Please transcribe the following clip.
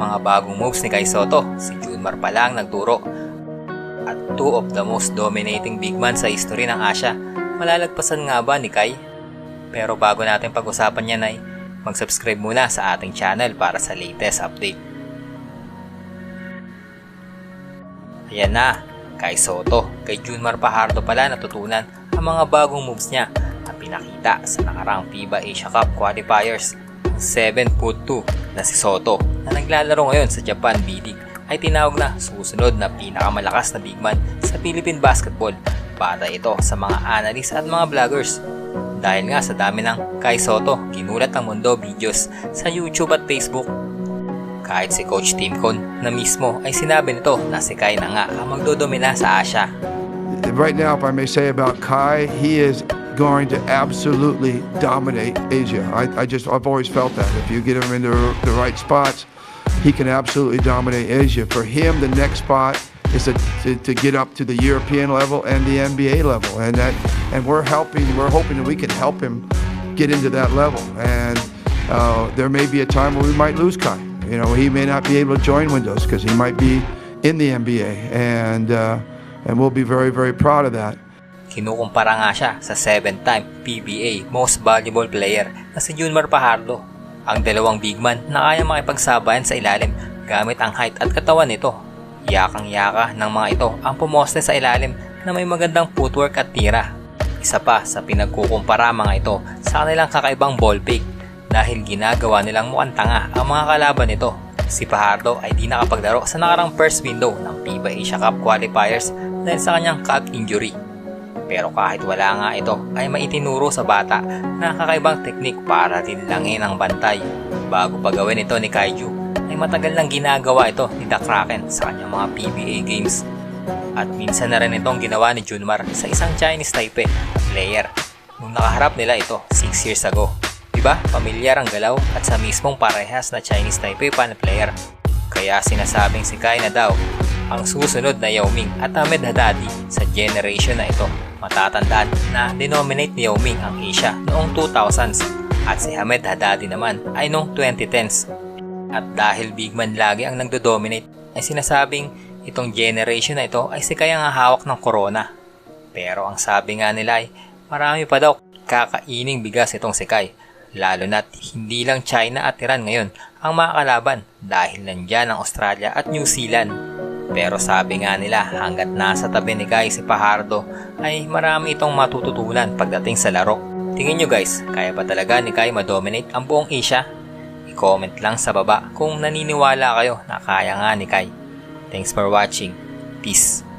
Mga bagong moves ni Kai Soto, si Junmar pa lang nagturo. At two of the most dominating big man sa history ng Asia, malalagpasan nga ba ni Kai? Pero bago natin pag-usapan yan ay mag-subscribe muna sa ating channel para sa latest update. Ayan na, kay Soto, kay Junmar Pajardo pala natutunan ang mga bagong moves niya na pinakita sa nakarang FIBA Asia Cup qualifiers. 7'2 na si Soto na naglalaro ngayon sa Japan B-League ay tinawag na susunod na pinakamalakas na big man sa Philippine basketball para ito sa mga analysts at mga vloggers. Dahil nga sa dami ng kay Soto, ginulat ng mundo videos sa YouTube at Facebook kahit si Coach Tim Con na mismo ay sinabi nito na si Kai na nga ang magdodomina sa Asia. Right now, if I may say about Kai, he is going to absolutely dominate Asia. I, I just, I've always felt that. If you get him in the, the right spots, he can absolutely dominate Asia. For him, the next spot is to, to, to get up to the European level and the NBA level, and that, and we're helping, we're hoping that we can help him get into that level. And uh, there may be a time where we might lose Kai. You know, he may not be able to join Windows because he might be in the NBA, and uh, and we'll be very, very proud of that. Kinukumpara nga siya sa 7-time PBA Most Valuable Player na si Junmar Pajardo. Ang dalawang big man na kaya makipagsabayan sa ilalim gamit ang height at katawan nito. Yakang-yaka ng mga ito ang pumoste sa ilalim na may magandang footwork at tira. Isa pa sa pinagkukumpara mga ito sa kanilang kakaibang ball fake dahil ginagawa nilang mukhang tanga ang mga kalaban nito. Si Pajardo ay di nakapaglaro sa nakarang first window ng FIBA Asia Cup qualifiers dahil sa kanyang calf injury. Pero kahit wala nga ito ay maitinuro sa bata na kakaibang teknik para tinlangin ang bantay. Bago pa gawin ito ni Kaiju ay matagal nang ginagawa ito ni The Kraken sa kanyang mga PBA games. At minsan na rin itong ginawa ni Junmar sa isang Chinese Taipei player nung nakaharap nila ito 6 years ago. Diba? Pamilyar ang galaw at sa mismong parehas na Chinese Taipei pa na player. Kaya sinasabing si Kai na daw ang susunod na Yao Ming at Ahmed Haddadi sa generation na ito. Matatandaan na denominate ni Yao Ming ang Asia noong 2000s at si Ahmed Haddadi naman ay noong 2010s. At dahil big man lagi ang nagdo-dominate ay sinasabing itong generation na ito ay si Kai ang hawak ng corona. Pero ang sabi nga nila ay marami pa daw kakaining bigas itong si Kai lalo na't hindi lang China at Iran ngayon ang makakalaban dahil nandyan ang Australia at New Zealand. Pero sabi nga nila hanggat nasa tabi ni Kai si Pajardo ay marami itong matututunan pagdating sa laro. Tingin nyo guys, kaya ba talaga ni Kai madominate ang buong Asia? I-comment lang sa baba kung naniniwala kayo na kaya nga ni Kai. Thanks for watching. Peace.